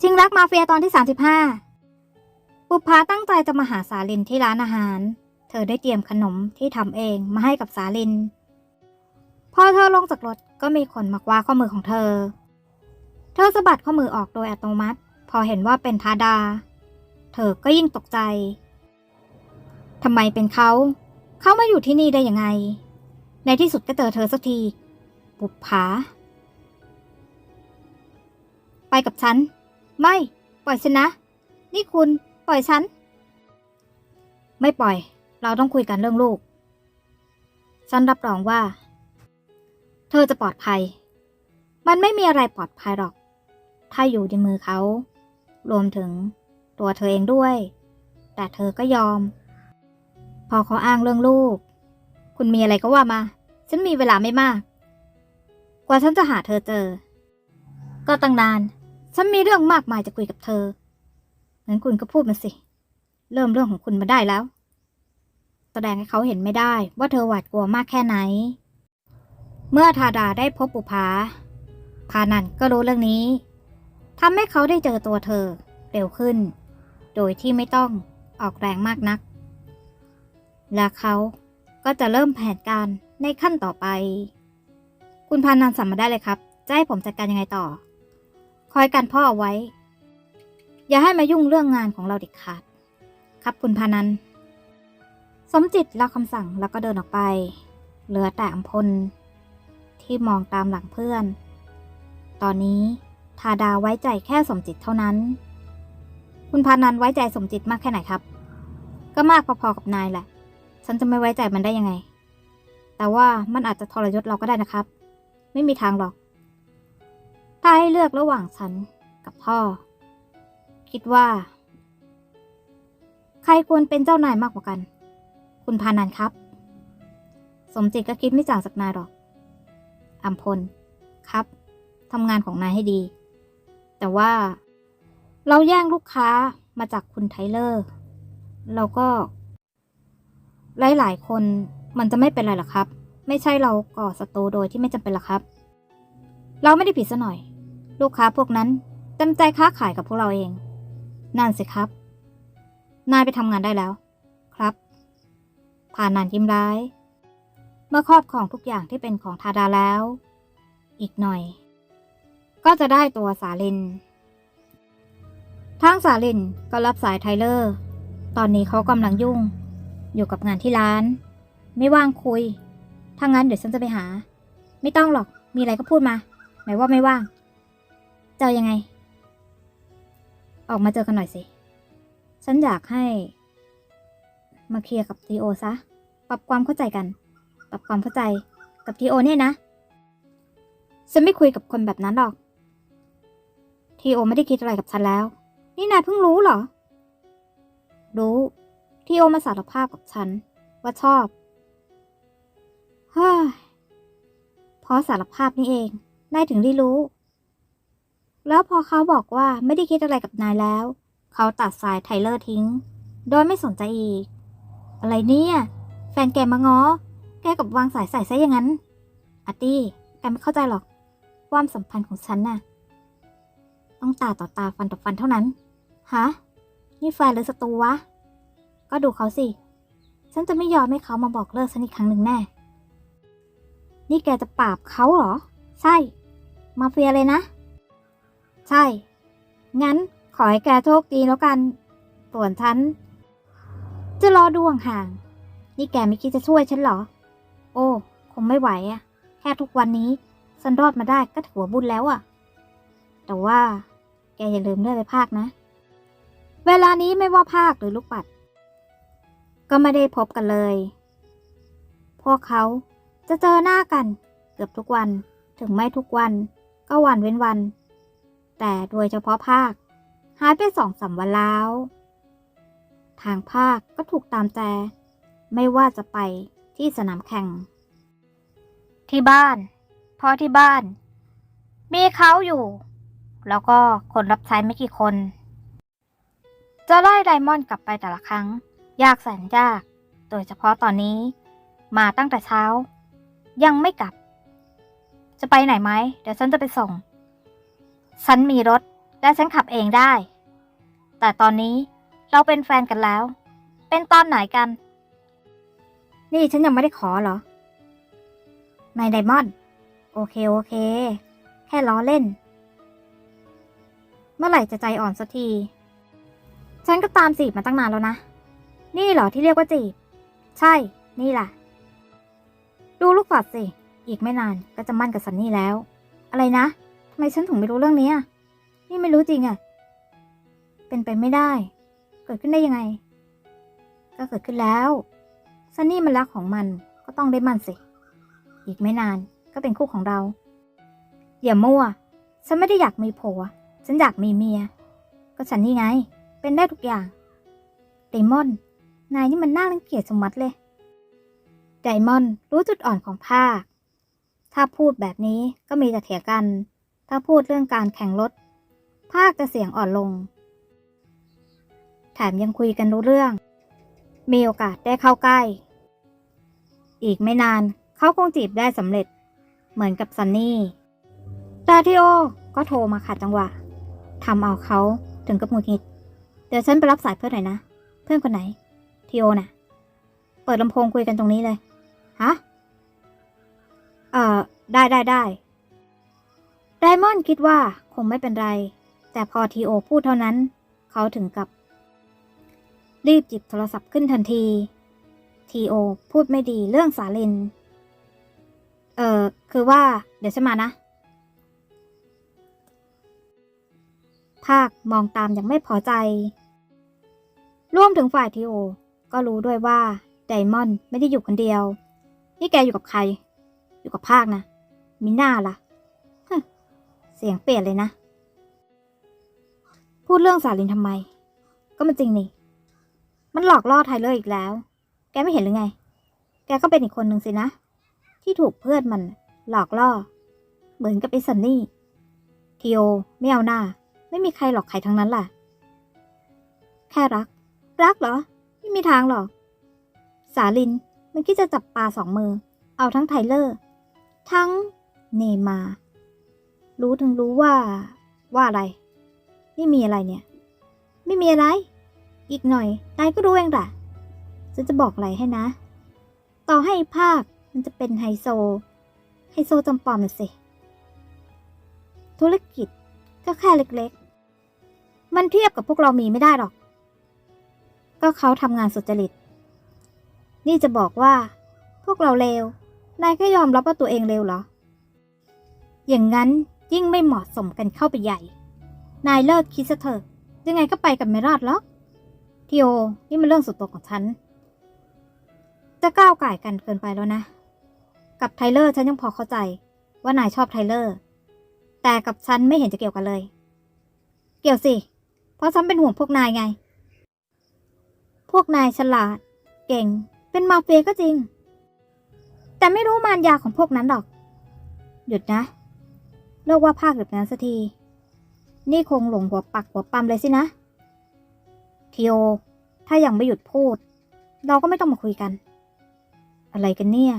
ชิงรักมาเฟียตอนที่ 35 ปุพาตั้งใจจะมาหาสาลินที่ร้านอาหาร เธอได้เตรียมขนมที่ทำเองมาให้กับสาลิน พอเธอลงจากรถก็มีคนมากว่าข้อมือของเธอ เธอสะบัดข้อมือออกโดยอัตโนมัติ พอเห็นว่าเป็นทาดา เธอก็ยิ่งตกใจทำไมเป็นเขา เขามาอยู่ที่นี่ได้ยังไง ในที่สุดก็เจอเธอสักทีปุบผา ไปกับฉัน ไม่ ปล่อยฉันนะ นี่คุณปล่อยฉัน ไม่ปล่อย เราต้องคุยกันเรื่องลูก ฉันรับรองว่า เธอจะปลอดภัย มันไม่มีอะไรปลอดภัยหรอก ถ้าอยู่ในมือเขา รวมถึงตัวเธอเองด้วย แต่เธอก็ยอม พอเขาอ้างเรื่องลูก คุณมีอะไรก็ว่ามา ฉันมีเวลาไม่มาก กว่าฉันจะหาเธอเจอ ก็ตั้งนาน ฉันมีเรื่องมากมายจะคุยกับเธองั้นคุณก็พูดมาสิ เริ่มเรื่องของคุณมาได้แล้ว แสดงให้เขาเห็นไม่ได้ว่าเธอหวาดกลัวมากแค่ไหน เมื่อทาดาได้พบปุภาพานันก็รู้เรื่องนี้ทำให้เขาได้เจอตัวเธอเร็วขึ้น โดยที่ไม่ต้องออกแรงมากนัก และเขาก็จะเริ่มแผนการในขั้นต่อไป คุณพานันสั่งมาได้เลยครับ จะให้ผมจัดการยังไงต่อ อยกันพ่อเอาไว้ อย่าให้มายุ่งเรื่องงานของเราเด็ดขาด ครับคุณพานันสมจิตรับคำสั่งแล้วก็เดินออกไป เหลือแต่อัมพล ที่มองตามหลังเพื่อน ตอนนี้ทาดาไว้ใจแค่สมจิตเท่านั้น คุณพานันไว้ใจสมจิตมากแค่ไหนครับ ก็มากพอๆกับนายแหละ ฉันจะไม่ไว้ใจมันได้ยังไง แต่ว่ามันอาจจะทรยศเราก็ได้นะครับ ไม่มีทางหรอก ถ้าให้เลือกระหว่างฉันกับพ่อ คิดว่า ใครควรเป็นเจ้านายมากกว่ากัน คุณพานันครับ สมจิตก็คิดไม่ต่างจากนายหรอกอัมพล ครับทำงานของนายให้ดี แต่ว่า เราแย่งลูกค้ามาจากคุณไทเลอร์ เราก็ หลาย ๆ คนมันจะไม่เป็นไรหรอกครับ ไม่ใช่เราก่อศัตรูโดยที่ไม่จำเป็นหรอกครับ เราไม่ได้ผิดซะหน่อย ลูกค้าพวกนั้นเต็มใจค้าขายกับพวกเราเอง นั่นสิครับ นายไปทำงานได้แล้ว ครับผ่านนานยิ้มร้าย เมื่อครอบครองทุกอย่างที่เป็นของทาดาแล้ว อีกหน่อย ก็จะได้ตัวสาลินทางสาลินก็รับสายไทเลอร์ ตอนนี้เขากำลังยุ่ง อยู่กับงานที่ร้าน ไม่ว่างคุย ถ้างั้นเดี๋ยวฉันจะไปหา ไม่ต้องหรอกมีอะไรก็พูดมา หมายว่าไม่ว่าง เจอยังไง ออกมาเจอกันหน่อยสิ ฉันอยากให้ มาเคลียร์กับทีโอซะ ปรับความเข้าใจกัน ปรับความเข้าใจกับทีโอเนี่ยนะ ฉันไม่คุยกับคนแบบนั้นหรอก ทีโอไม่ได้คิดอะไรกับฉันแล้ว นี่นายเพิ่งรู้เหรอ รู้ทีโอมาสารภาพกับฉัน ว่าชอบ เฮ้ยเพราะสารภาพนี่เอง นายถึงได้รู้ แล้วพอเขาบอกว่าไม่ได้คิดอะไรกับนายแล้ว เขาตัดสายไทเลอร์ทิ้ง โดยไม่สนใจอีก อะไรเนี่ย แฟนแกมาง้อ แกกับวางสายใส่ซะอย่างนั้นอาร์ตี้แกไม่เข้าใจหรอก ความสัมพันธ์ของฉันน่ะ ต้องตาต่อตาฟันต่อฟันเท่านั้น ฮะ นี่แฟนหรือศัตรูวะ ก็ดูเขาสิ ฉันจะไม่ยอมให้เขามาบอกเลิกฉันอีกครั้งหนึ่งแน่ นี่แกจะปราบเขาเหรอ ใช่ มาเฟียเลยนะ ใช่ งั้นขอให้แกโชคดีแล้วกัน ส่วนฉัน จะรอดูห่างๆนี่แกไม่คิดจะช่วยฉันเหรอ โอ้ คงไม่ไหวอะแค่ทุกวันนี้ฉันรอดมาได้ก็ถือว่าบุญแล้วอะแต่ว่าแกอย่าลืมเลือดไปภาคนะ เวลานี้ไม่ว่าภาคหรือลูกปัด ก็ไม่ได้พบกันเลย พวกเขาจะเจอหน้ากันเกือบทุกวันถึงไม่ทุกวัน ก็วันเว้นวัน แต่โดยเฉพาะภาค หายไปสองสามวันแล้ว ทางภาคก็ถูกตามแจ ไม่ว่าจะไปที่สนามแข่ง ที่บ้าน เพราะที่บ้าน มีเขาอยู่ แล้วก็คนรับใช้ไม่กี่คน จะไล่ไดมอนด์กลับไปแต่ละครั้ง ยากแสนยาก โดยเฉพาะตอนนี้ มาตั้งแต่เช้า ยังไม่กลับ จะไปไหนไหม เดี๋ยวฉันจะไปส่ง ฉันมีรถ และฉันขับเองได้ แต่ตอนนี้เราเป็นแฟนกันแล้ว เป็นตอนไหนกัน นี่ฉันยังไม่ได้ขอเหรอ นายไดมอนด์โอเค โอเค แค่ล้อเล่น เมื่อไหร่จะใจอ่อนสักที ฉันก็ตามจีบมาตั้งนานแล้วนะ นี่เหรอที่เรียกว่าจีบ ใช่ นี่แหละ ดูลูกปัดสิ อีกไม่นานก็จะมั่นกับซันนี่แล้ว อะไรนะทำไมฉันถึงไม่รู้เรื่องนี้อะนี่ไม่รู้จริงอะเป็นไปไม่ได้ เกิดขึ้นได้ยังไง ก็เกิดขึ้นแล้วซันนี่มันรักของมันก็ต้องได้มันสิ อีกไม่นานก็เป็นคู่ของเรา อย่ามั่ว ฉันไม่ได้อยากมีผัว ฉันอยากมีเมีย ก็ฉันนี่ไง เป็นได้ทุกอย่าง ไดมอนด์นายนี่มันน่ารังเกียจสมมัติเลย ไดมอนด์รู้จุดอ่อนของภาค ถ้าพูดแบบนี้ก็มีแต่เถียงกัน ถ้าพูดเรื่องการแข่งรถ ภาคจะเสียงอ่อนลง แถมยังคุยกันรู้เรื่อง มีโอกาสได้เข้าใกล้ อีกไม่นานเขาคงจีบได้สำเร็จ เหมือนกับซันนี่ดาทิโอก็โทรมาขัดจังหวะทำเอาเขาถึงกับหงุดหงิด เดี๋ยวฉันไปรับสายเพื่อนหน่อยนะ เพื่อนคนไหนทีโอน่ะ เปิดลำโพงคุยกันตรงนี้เลย ฮะ เอ่อ ได้ได้ได้ไดมอนด์คิดว่าคงไม่เป็นไร แต่พอทีโอพูดเท่านั้น เขาถึงกับ รีบจิบโทรศัพท์ขึ้นทันที ทีโอพูดไม่ดีเรื่องสาลิน เอ่อ คือว่า เดี๋ยวฉันมานะ ภาคมองตามอย่างไม่พอใจรวมถึงฝ่ายทีโอ ก็รู้ด้วยว่าไดมอนด์ไม่ได้อยู่คนเดียว นี่แกอยู่กับใคร อยู่กับภาคนะมิน่าล่ะเสียงเปลี่ยนเลยนะ พูดเรื่องสาลินทำไม ก็มันจริงนี่ มันหลอกล่อไทเลอร์อีกแล้ว แกไม่เห็นหรือไง แกก็เป็นอีกคนหนึ่งสินะ ที่ถูกเพื่อนมันหลอกล่อ เหมือนกับไอ้ซันนี่ทีโอไม่เอาหน้า ไม่มีใครหลอกใครทั้งนั้นล่ะ แค่รัก รักเหรอ ไม่มีทางหรอก สาลินมันคิดจะจับปลาสองมือ เอาทั้งไทเลอร์ ทั้งเนมา รู้ถึงรู้ว่า ว่าอะไรนี่มีอะไรเนี่ย ไม่มีอะไร อีกหน่อยนายก็รู้เองแหละฉันจะบอกอะไรให้นะ ต่อให้ภาคมันจะเป็นไฮโซ ไฮโซจำปอมน่ะสิ ธุรกิจก็แค่เล็กๆ มันเทียบกับพวกเรามีไม่ได้หรอก ก็เขาทำงานสุจริต นี่จะบอกว่า พวกเราเลว นายก็ยอมรับว่าตัวเองเลวเหรอ อย่างนั้นยิ่งไม่เหมาะสมกันเข้าไปใหญ่ นายเลิกคิดซะเถอะ ยังไงก็ไปกันไม่รอดหรอกทีโอ นี่มันเรื่องส่วนตัวของฉัน จะก้าวไก่กันเกินไปแล้วนะ กับไทเลอร์ฉันยังพอเข้าใจว่านายชอบไทเลอร์ แต่กับฉันไม่เห็นจะเกี่ยวกันเลย เกี่ยวสิ เพราะฉันเป็นห่วงพวกนายไง พวกนายฉลาด เก่ง เป็นมาเฟียก็จริง แต่ไม่รู้มารยาของพวกนั้นหรอก หยุดนะ เลิกว่าภาคแบบนั้นสักที นี่คงหลงหัวปักหัวปั๊มเลยสินะทีโอ ถ้ายังไม่หยุดพูด เราก็ไม่ต้องมาคุยกัน อะไรกันเนี่ย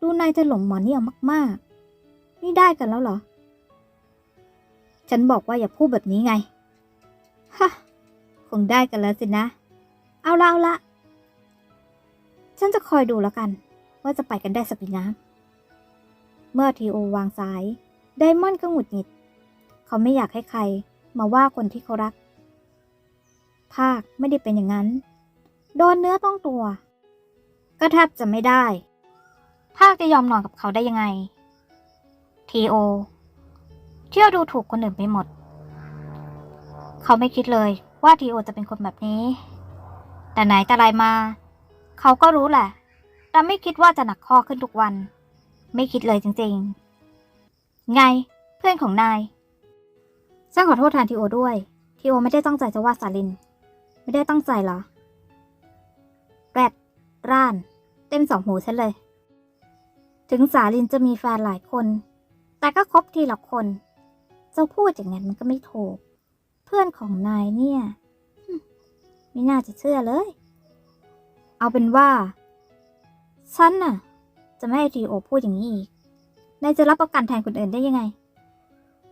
ดูนายจะหลงหมอนี่ยมาก ๆ นี่ได้กันแล้วเหรอ ฉันบอกว่าอย่าพูดแบบนี้ไง ฮะ คงได้กันแล้วสินะ เอาละเอาละ ฉันจะคอยดูแล้วกัน ว่าจะไปกันได้สักกี่น้ำเมื่อทีโอวางสายไดมอนด์ก็หงุดหงิด เขาไม่อยากให้ใครมาว่าคนที่เขารัก ภาคไม่ได้เป็นอย่างนั้น โดนเนื้อต้องตัว ก็แทบจะไม่ได้ ภาคจะยอมนอนกับเขาได้ยังไง ทีโอ เที่ยวดูถูกคนอื่นไปหมด เขาไม่คิดเลยว่าทีโอจะเป็นคนแบบนี้ แต่ไหนแต่ไรมา เขาก็รู้แหละ แต่ไม่คิดว่าจะหนักข้อขึ้นทุกวัน ไม่คิดเลยจริงๆ ไงเพื่อนของนายฉันขอโทษแทนทีโอด้วย ทีโอไม่ได้ตั้งใจจะว่าสาลิน ไม่ได้ตั้งใจเหรอ แรดร่าน เต็มสองหูฉันเลย ถึงสาลินจะมีแฟนหลายคน แต่ก็คบทีละคน เจ้าพูดอย่างนั้นมันก็ไม่ถูก เพื่อนของนายเนี่ย ไม่น่าจะเชื่อเลย เอาเป็นว่า ฉันน่ะ จะไม่ให้ทีโอพูดอย่างนี้อีก นายจะรับประกันแทนคนอื่นได้ยังไง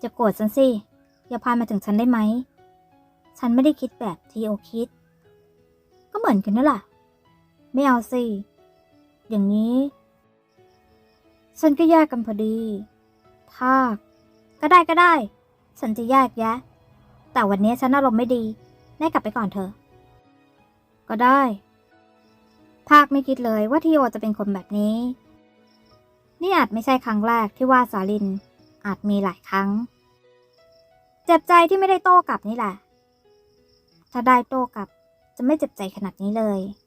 จะโกรธฉันสิ อย่าพานมาถึงฉันได้ไหม ฉันไม่ได้คิดแบบทีโอคิด ก็เหมือนกันนั่นแหละไม่เอาสิ อย่างนี้ ฉันก็แยกกันพอดีภาก็ได้ก็ได้ ฉันจะแยกแยะ แต่วันนี้ฉันอารมณ์ไม่ดีแน่กลับไปก่อนเถอะ ก็ได้ ภาคไม่คิดเลยว่าทีโอจะเป็นคนแบบนี้ นี่อาจไม่ใช่ครั้งแรกที่ว่าสาลิน อาจมีหลายครั้ง เจ็บใจที่ไม่ได้โต้กลับนี่แหละ ถ้าได้โต้กลับจะไม่เจ็บใจขนาดนี้เลย